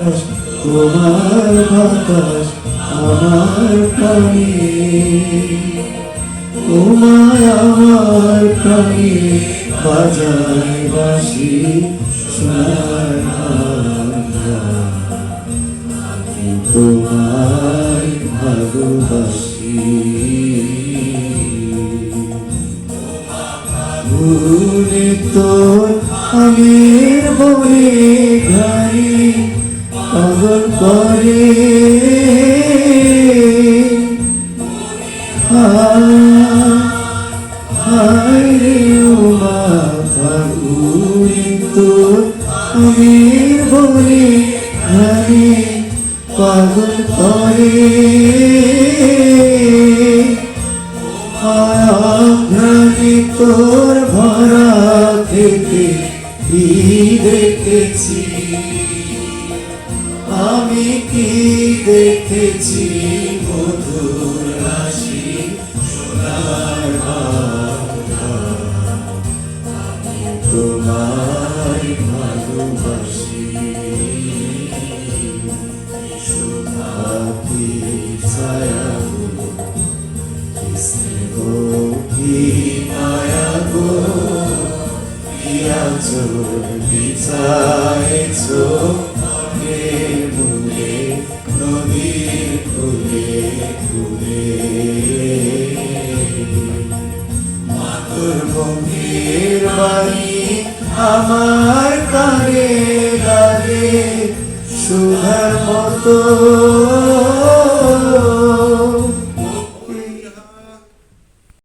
তোমার বাতাস আমার প্রাণে তোমায় আমার প্রাণে বাজায় বাসি সোনার বাংলা। আমি তোমায় ভালোবাসি ভুলে তোর আমের বনে হায় বনে ঘাই পাগল করে আঘ্রাণে তোর ভরা থেকে দেখেছি আমি কি দেখেছি মধুর রাশি সোনার। আমি তোমায় ভালোবাসি। সুধাতি ছায়া গো কি মায়া গো? মনের মুলে নদীর বাণী আমার কানে লাগে সুধার মতো